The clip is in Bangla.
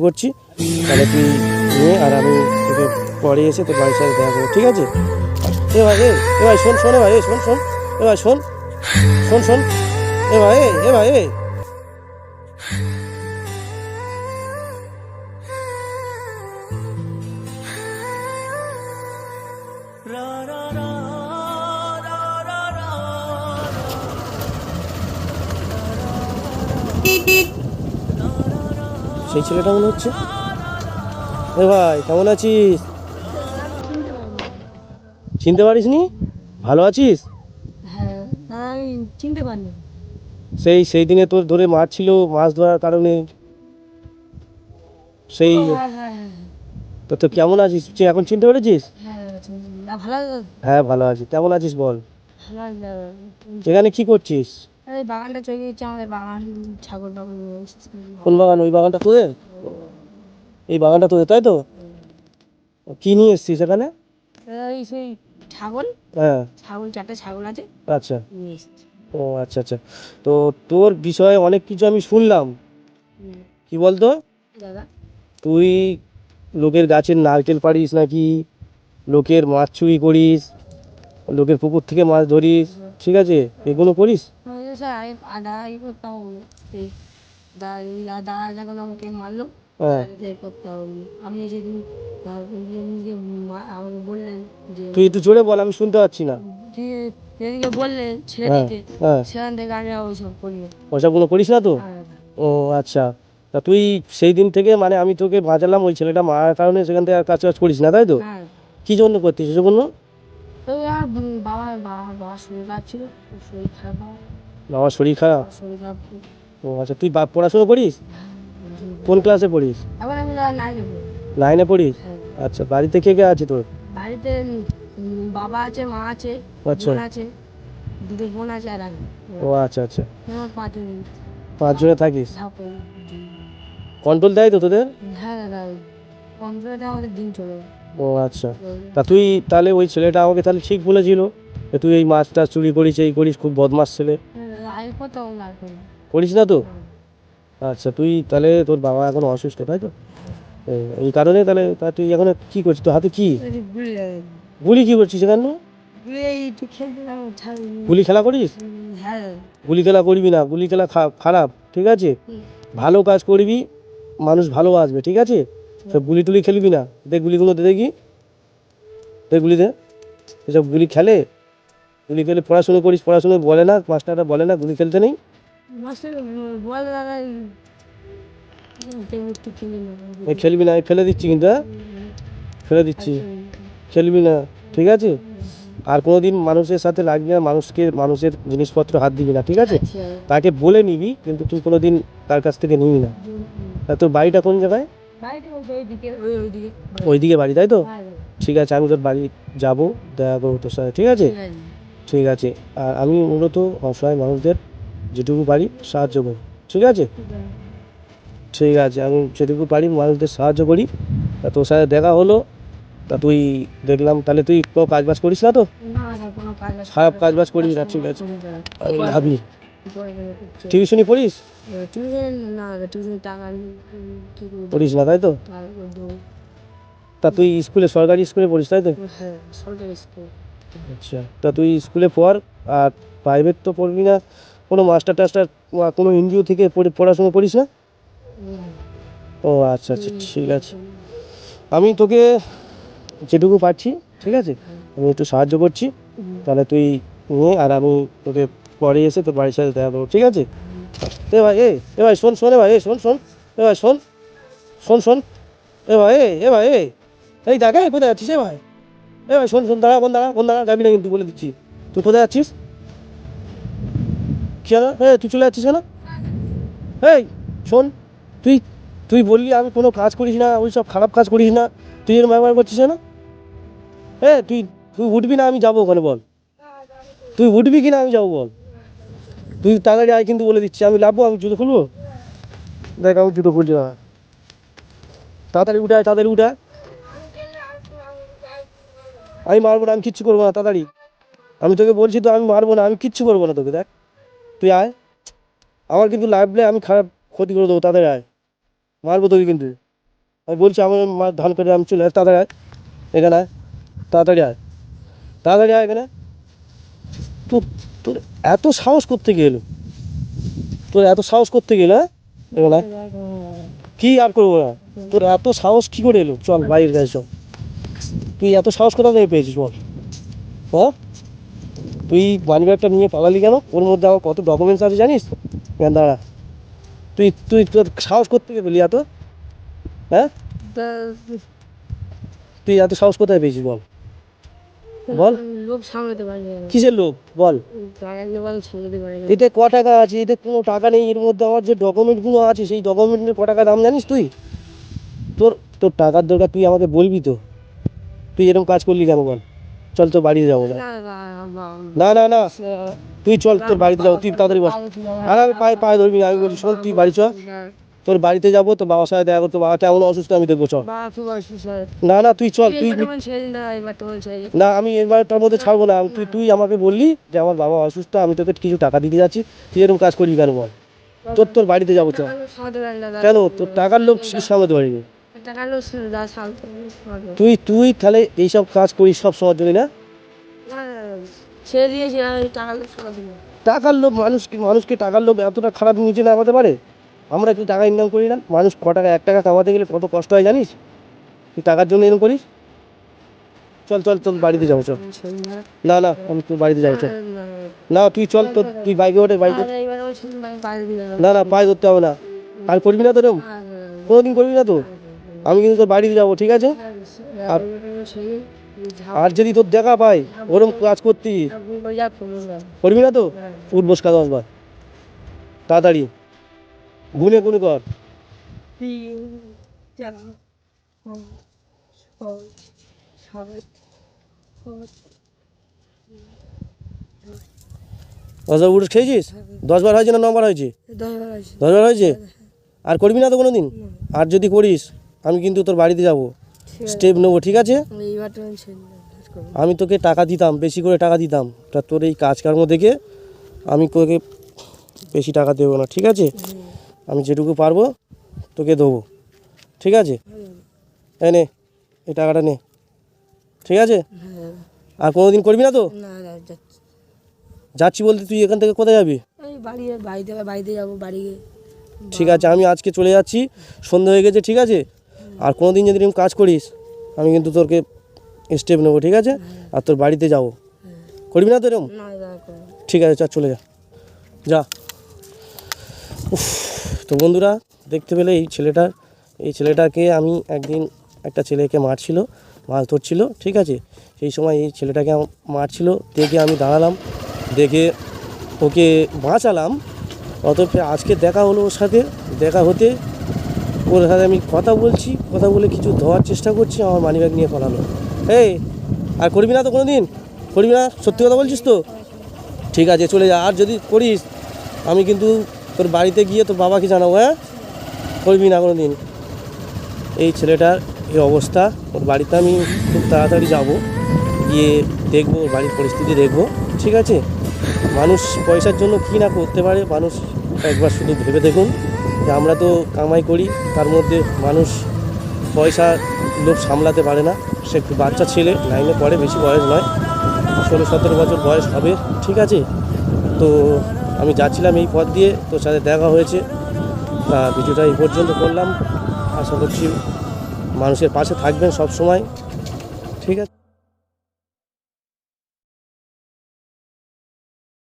করছি। তাহলে তুই নিয়ে আর আমি তোকে পরে এসে তোর বাড়ির সাথে দেখা করব, ঠিক আছে? এ ভাই, এ এ ভাই, শোন শোন, এ ভাই, এ, শোন শোন, এ ভাই শোন শোন শোন, এ ভাই, এ এ ভাই, এ। সেই ছেলেটা মনে হচ্ছে। এ ভাই কেমন আছিস? চিনতে পারিস নি ভালো আছিস? হ্যাঁ চিনতে পারিনি। সেই সেই দিনে তোর ধরে মাছ ছিল মাছ ধরার কারণে। সেই হ্যাঁ হ্যাঁ হ্যাঁ তো তো কেমন আছিস? তুই এখন চিনতে পেরেছিস? হ্যাঁ ভালো হ্যাঁ ভালো আছি। কেমন আছিস বল। এখানে কি করছিস? এই বাগানটা চলে গেছে আমাদের বাগান ছাগল বাগান কোন বাগান? ওই বাগানটা তোদের? এই বাগানটা তোদের তাই তো? কি নিয়ে এসছিস এখানে? এই সেই ছাগল। হ্যাঁ। ছাগল চারটে ছাগল আছে। আচ্ছা। ও আচ্ছা আচ্ছা। তো তোর বিষয়ে অনেক কিছু আমি শুনলাম। কি বলতো? দাদা? তুই লোকের গাছের নারকেল পাড়িস নাকি? লোকের মাছ চুরি করিস? লোকের পুকুর থেকে মাছ ধরিস? ঠিক আছে? এগুলো করিস? মারলো হ্যাঁ এই করতাম আমি যেদিন নিজে নিজে মা- আমাকে বললেন যে তুই একটু জোরে বল আমি শুনতে পাচ্ছি না। দিয়ে যেদিকে বললেন ছেড়ে হ্যাঁ দিতে হ্যাঁ। সেখান থেকে আমি করি। ওসবগুলো করিস না তো? আর ও আচ্ছা। তা তুই সেই দিন থেকে মানে আমি তোকে বাঁচালাম ওই ছেলেটা মারার কারণে সেখান থেকে আর কাজ কাজ করিস না তাই তো? হ্যাঁ। কী জন্য করতিস তো আর বাবা বাবা বাবার শরীর খারাপ ছিল শরীর খারাপ হয় আমার শরীর খারাপ? শরীর খারাপ ও আচ্ছা তুই বা- পড়াশোনা করিস? কোন ক্লাসে পড়িস? এখন আমি নাই নাইনে পড়িস? হ্যাঁ। আচ্ছা বাড়িতে কে কে আছে তোর? বাড়িতে উম, বাবা আছে মা আছে আচ্ছা। বোন আছে দুটো বোন আছে আর আমি। ও আচ্ছা আচ্ছা। আমার পাঁচজন পাঁচজনে থাকিস? কন্ট্রোল দেয় তো তোদের? হ্যাঁ দাদা কম্পিউটারে আমাদের দিন চলে। ও আচ্ছা। তা তুই তাহলে ওই ছেলেটা আমাকে তাহলে ঠিক বলেছিল যে তুই এই মাছটা চুরি করিস এই করিস খুব বদমাস ছেলে। না। করিস না তো? আচ্ছা তুই তাহলে তোর বাবা এখন অসুস্থ তাই তো? এই- কারণে তাহলে তা তুই এখন কি করছিস? তোর হাতে কি? গুলি কি করছিস এখানে? গুলি খেলা করিস? হ্যাঁ। গুলি খেলা করবি না গুলি খেলা খারাপ ঠিক আছে? ভালো কাজ করবি মানুষ ভালোবাসবে ঠিক আছে? সব গুলি টুলি খেলবি না। দেখ গুলিগুলো দে দেখি। দেখ গুলি দে। এসব গুলি খেলে গুলি খেলে পড়াশুনো করিস পড়াশুনো বলে না মাস্টাররা বলে না গুলি খেলতে নেই? খেলবি না ফেলে দিচ্ছি কিন্তু হ্যাঁ? ফেলে দিচ্ছি। খেলবি না ঠিক আছে? আর কোনোদিন মানুষের সাথে লাগবি না মানুষকে মানুষের জিনিসপত্র হাত দিবি না ঠিক আছে? আচ্ছা তাকে বলে নিবি কিন্তু তুই কোনোদিন তার কাছ থেকে নিবি না। তা তোর বাড়িটা কোন জায়গায়? ওই ওইদিকে ওই ওইদিকে ওইদিকে বাড়ি তাই তো? হ্যাঁ, ঠিক আছে আমি তোর বাড়ি যাব দেখা করব তোর সাথে ঠিক আছে। ঠিক আছে। আর আমি মূলত অসহায় মানুষদের যেটুকু পারি সাহায্য করি। ঠিক আছে? ঠিক আছে। আমি যেটুকু পারি মানুষদের সাহায্য করি। তা তোর সাথে দেখা হলো তা তুই দেখলাম তাহলে তুই কোনো কাজ বাজ করিস না তো? খারাপ কাজ বাজ করিস না ঠিক আছে। ভাবি। টিউশনি পড়িস? পড়িস না তাই তো? তা তুই স্কুলে সরকারি স্কুলে পড়িস তাই তো? হ্যাঁ সরকারি স্কুল। আচ্ছা তা তুই স্কুলে পড় আর প্রাইভেট তো পড়বি না কোনো মাস্টার টাস্টার বা কোনো এনজিও থেকে পড়ে- পড়াশোনা করিস না? ও আচ্ছা আচ্ছা ঠিক আছে। আমি তোকে যেটুকু পারছি ঠিক আছে? আমি একটু সাহায্য করছি। তাহলে তুই নিয়ে আর আমি তোকে পরে এসে তোর বাড়ির সাথে দেখা করব ঠিক আছে? এ ভাই এ এ ভাই শোন শোন এ ভাই এ শোন শোন এ ভাই শোন শোন শোন এ ভাই এ এ ভাই এ এই দেখে কোথায় আছিস এ ভাই? এ ভাই শোন শোন, দাঁড়া কোন দাঁড়া কোন দাঁড়া, যাবি না কিন্তু, বলে দিচ্ছি। তুই কোথায় যাচ্ছিস? কেন এ, তুই চলে যাচ্ছিস কেন? এই, শোন, তুই তুই বললি আমি কোনো কাজ করিস না, ওই সব খারাপ কাজ করিস না। তুই এর মার করছিস না এ, তুই তুই উঠবি না, আমি যাব ওখানে, বল। তুই উঠবি কি না আমি যাব, বল। তুই তাড়াতাড়ি আয় কিন্তু, বলে দিচ্ছি। আমি লাভবো আমি জুতো খুলবো? দেখ, আমি জুতো খুলছি না তাড়াতাড়ি উঠে আয়, তাড়াতাড়ি উঠে আয়। আমি মারবো না আমি কিচ্ছু করব না তাড়াতাড়ি। আমি তোকে বলছি তো আমি মারবো না আমি কিচ্ছু করব না তোকে দেখ। তুই আয়। আমার কিন্তু লাগলে আমি খারাপ ক্ষতি করে দেবো তাদের আয়। মারবো তোকে কিন্তু। আমি বলছি আমার ধান করে আমি চলে আয়, তাড়াতাড়ি আয়। এখানে আয় তাড়াতাড়ি আয়। তাড়াতাড়ি আয় এখানে। তোর তোর এত সাহস করতে গেল তোর এত সাহস করতে গেল হ্যাঁ? এখানে। কি আর করব না? তোর এত সাহস কি করে এলো? চল বাইরের কাছে চল। তুই এত সাহস কোথা থেকে পেয়েছিস বল? হ্যাঁ? তুই মানি ব্যাগটা নিয়ে পালালি কেন? ওর মধ্যে আমার কত ডকুমেন্টস আছে জানিস? কেন দাঁড়া। তুই তুই তোর সাহস করতে পেলি এত? হ্যাঁ? তুই এত সাহস কোথায় পেয়েছিস বল? বল। লোক সামলাতে পারি কিসের লোক বল। এতে ক টাকা আছে? এতে কোনো টাকা নেই। এর মধ্যে আমার যে ডকুমেন্টগুলো আছে সেই ডকুমেন্টের ক টাকা দাম জানিস তুই? তোর তোর টাকার দরকার তুই আমাকে বলবি তো। তুই এরকম কাজ করলি কেন বল? চল তো বাড়িতে যাব না না না না। তুই চল তোর বাড়িতে যাব, তুই তাড়াতাড়ি বস। আর আমি পায়ে পায়ে ধরবি আমি বলি, শোন, তুই বাড়ি চল। তোর বাড়িতে যাব, তোর বাবার সাথে দেখা করতো বাবা কেমন অসুস্থ, আমি দেখব, চল। না না, তুই চল, তুই না এবার আমি এবারটার মধ্যে ছাড়বো না। তুই তুই আমাকে বললি যে আমার বাবা অসুস্থ, আমি তোকে কিছু টাকা দিতে যাচ্ছি। তুই এরকম কাজ করবি কেন বল? তোর তোর বাড়িতে যাব, চল। কেন? তোর টাকার লোক সামলাতে পারিনি? তুই তুই তাহলে এইসব কাজ করিস সব সময় জন্য না? ছেড়ে দিয়েছি। টাকার লোভ মানুষ মানুষকে টাকার লোভ এতটা খারাপ নিচে নামাতে পারে? আমরা কি টাকা ইনকাম করি না? মানুষ ক টাকা এক টাকা কামাতে গেলে কত কষ্ট হয় জানিস? তুই টাকার জন্য এরকম করিস? চল চল চল বাড়িতে যাব চল। না। না আমি তোর বাড়িতে যাব চল। না, তুই চল তোর তুই বাইকে ওঠে বাইকে না, না। পায়ে ধরতে হবে না। আর করবি না তো। কোনোদিন করবি না তো? আমি কিন্তু তোর বাড়িতে যাব ঠিক আছে? আর- আর যদি তোর দেখা পাই ওরকম কাজ করতি। ঝাপ করে যা করব না। তো? না। উঠ বস কাজ আসবার তাড়াতাড়ি। গুনে গুনে কর। দশবার উঠ খেয়েছিস? দশবার হয়েছে না নবার হয়েছে? দশ বার দশবার হয়েছে? আর করবি না তো কোনো দিন আর যদি করিস আমি কিন্তু তোর বাড়িতে যাব। স্টেপ নেব ঠিক আছে? আমি তোকে টাকা দিতাম বেশি করে টাকা দিতাম। তা তোর এই কাজকর্ম দেখে আমি তোকে বেশি টাকা দেবো না ঠিক আছে? আমি যেটুকু পারব তোকে দেবো ঠিক আছে? এই নে এই টাকাটা নে ঠিক আছে। আর কোনো দিন করবি না তো? যাচ্ছি। বলতে তুই এখান থেকে কোথায় যাবি? বাড়িতে যাব বাড়ি ঠিক আছে আমি আজকে চলে যাচ্ছি। সন্ধ্যা হয়ে গেছে ঠিক আছে? আর কোনো দিন যদি এরকম কাজ করিস আমি কিন্তু তোরকে স্টেপ নেব ঠিক আছে? আর তোর বাড়িতে যাব। করবি না তো এরকম। ঠিক আছে চল চলে যা। যা। উফ, তো বন্ধুরা দেখতে পেলে এই ছেলেটার এই ছেলেটাকে আমি একদিন একটা ছেলেকে মারছিল মাছ ধরছিল ঠিক আছে? সেই সময় এই ছেলেটাকে মারছিল দেখে আমি দাঁড়ালাম দেখে ওকে বাঁচালাম। অতএব আজকে দেখা হলো ওর সাথে দেখা হতে ওর সাথে আমি কথা বলছি, কথা বলে কিছু ধোয়ার চেষ্টা করছি, আমার মানিব্যাগ নিয়ে পালালো। এই, আর করবি না তো কোনো দিন করবি না? সত্যি কথা বলছিস তো? ঠিক আছে, চলে যা। আর যদি করিস, আমি কিন্তু তোর বাড়িতে গিয়ে তোর বাবাকে জানাব হ্যাঁ? করবি না কোনো দিন এই ছেলেটার এই অবস্থা। ওর বাড়িতে আমি খুব তাড়াতাড়ি যাব। গিয়ে দেখব, ওর বাড়ির পরিস্থিতি দেখব। ঠিক আছে? মানুষ পয়সার জন্য কী না করতে পারে, মানুষ একবার শুধু ভেবে দেখুন যে আমরা তো কামাই করি, তার মধ্যে মানুষ পয়সা লোক সামলাতে পারে না। সে বাচ্চা ছেলে লাইনে পড়ে, বেশি বয়স নয়, ষোলো, সতেরো বছর বয়স হবে, ঠিক আছে? তো আমি যাচ্ছিলাম এই পথ দিয়ে, তোর সাথে দেখা হয়েছে। তা ভিডিওটা এই পর্যন্ত করলাম। আশা করছি মানুষের পাশে থাকবেন সব সময় ঠিক আছে?